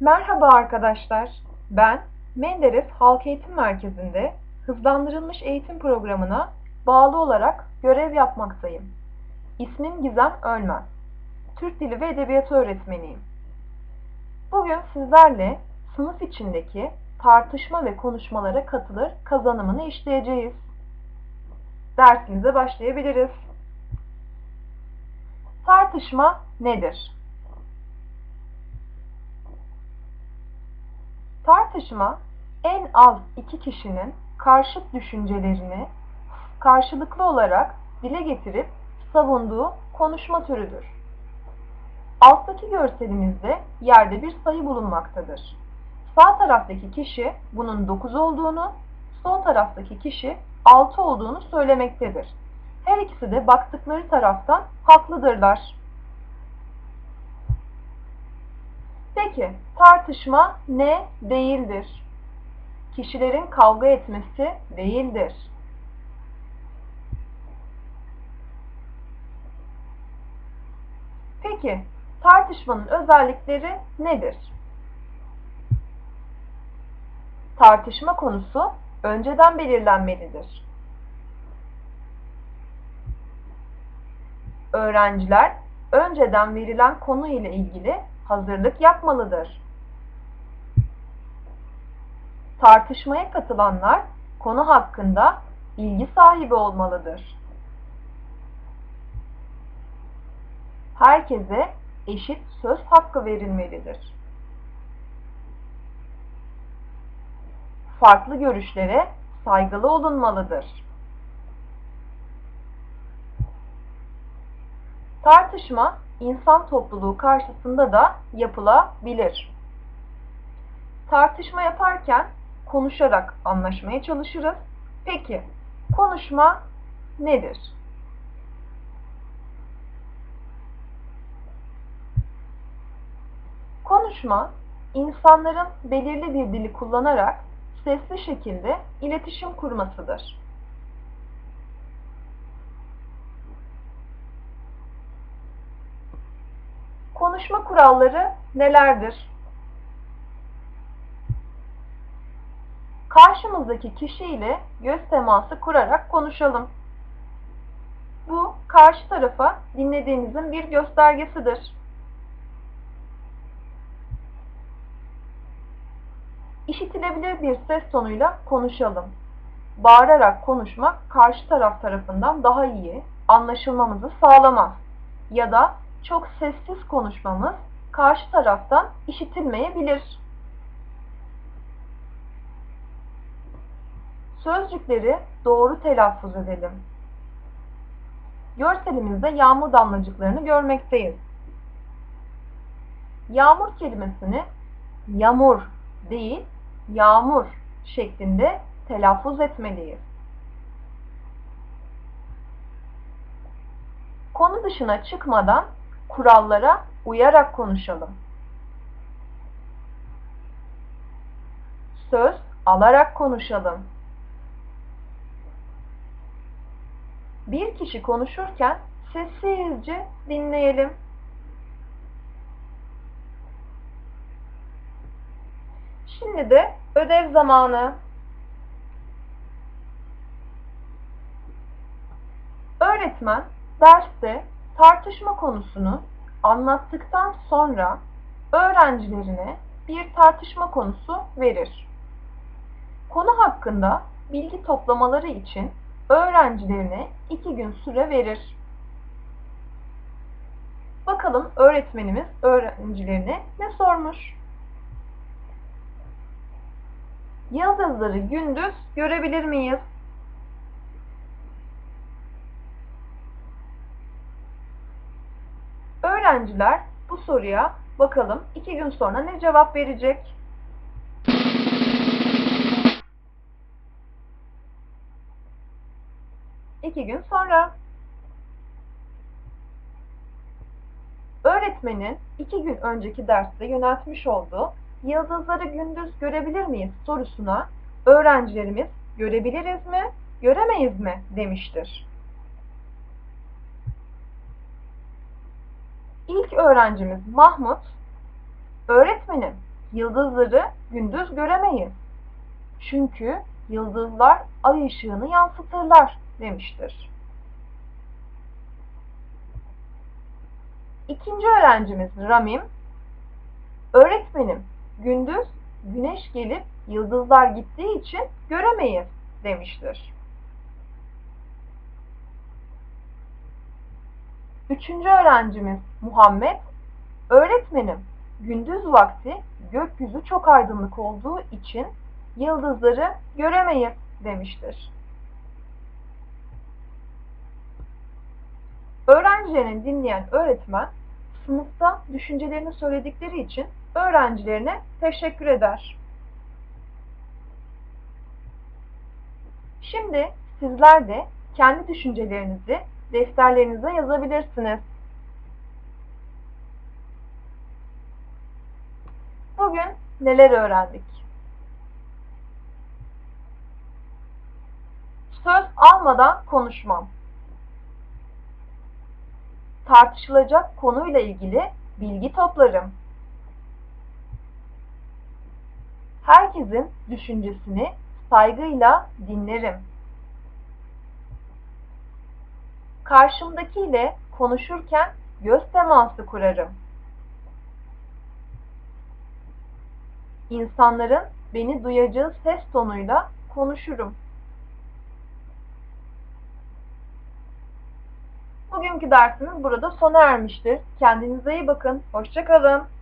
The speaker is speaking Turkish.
Merhaba arkadaşlar. Ben Menderes Halk Eğitim Merkezi'nde hızlandırılmış eğitim programına bağlı olarak görev yapmaktayım. İsmim Gizem Ölmez. Türk Dili ve Edebiyatı öğretmeniyim. Bugün sizlerle sınıf içindeki tartışma ve konuşmalara katılır kazanımını işleyeceğiz. Dersimize başlayabiliriz. Tartışma nedir? Tartışma en az iki kişinin karşıt düşüncelerini karşılıklı olarak dile getirip savunduğu konuşma türüdür. Alttaki görselimizde yerde bir sayı bulunmaktadır. Sağ taraftaki kişi bunun 9 olduğunu, sol taraftaki kişi 6 olduğunu söylemektedir. Her ikisi de baktıkları taraftan haklıdırlar. Peki tartışma ne değildir? Kişilerin kavga etmesi değildir. Peki tartışmanın özellikleri nedir? Tartışma konusu önceden belirlenmelidir. Öğrenciler önceden verilen konu ile ilgili hazırlık yapmalıdır. Tartışmaya katılanlar konu hakkında bilgi sahibi olmalıdır. Herkese eşit söz hakkı verilmelidir. Farklı görüşlere saygılı olunmalıdır. Tartışma insan topluluğu karşısında da yapılabilir. Tartışma yaparken konuşarak anlaşmaya çalışırız. Peki konuşma nedir? Konuşma, insanların belirli bir dili kullanarak sesli şekilde iletişim kurmasıdır. Konuşma kuralları nelerdir? Karşımızdaki kişiyle göz teması kurarak konuşalım. Bu karşı tarafa dinlediğinizin bir göstergesidir. İşitilebilir bir ses tonuyla konuşalım. Bağırarak konuşmak karşı taraf tarafından daha iyi anlaşılmamızı sağlamaz ya da çok sessiz konuşmamız karşı taraftan işitilmeyebilir. Sözcükleri doğru telaffuz edelim. Görselimizde yağmur damlacıklarını görmekteyiz. Yağmur kelimesini yağmur değil, yağmur şeklinde telaffuz etmeliyiz. Konu dışına çıkmadan kurallara uyarak konuşalım. Söz alarak konuşalım. Bir kişi konuşurken sessizce dinleyelim. Şimdi de ödev zamanı. Öğretmen derste tartışma konusunu anlattıktan sonra öğrencilerine bir tartışma konusu verir. Konu hakkında bilgi toplamaları için öğrencilerine iki gün süre verir. Bakalım öğretmenimiz öğrencilerine ne sormuş? Yıldızları gündüz görebilir miyiz? Öğrenciler bu soruya bakalım iki gün sonra ne cevap verecek? İki gün sonra. Öğretmenin iki gün önceki derste yöneltmiş olduğu yıldızları gündüz görebilir miyiz sorusuna öğrencilerimiz görebiliriz mi, göremeyiz mi demiştir. Öğrencimiz Mahmut, öğretmenim yıldızları gündüz göremeyiz. Çünkü yıldızlar ay ışığını yansıtırlar demiştir. İkinci öğrencimiz Ramim, öğretmenim gündüz güneş gelip yıldızlar gittiği için göremeyiz demiştir. Üçüncü öğrencimiz Muhammed, öğretmenim gündüz vakti gökyüzü çok aydınlık olduğu için yıldızları göremeyiz demiştir. Öğrencilerini dinleyen öğretmen sınıfta düşüncelerini söyledikleri için öğrencilerine teşekkür eder. Şimdi sizler de kendi düşüncelerinizi defterlerinize yazabilirsiniz. Bugün neler öğrendik? Söz almadan konuşmam. Tartışılacak konuyla ilgili bilgi toplarım. Herkesin düşüncesini saygıyla dinlerim. Karşımdakiyle konuşurken göz teması kurarım. İnsanların beni duyacağı ses tonuyla konuşurum. Bugünkü dersimiz burada sona ermiştir. Kendinize iyi bakın. Hoşçakalın.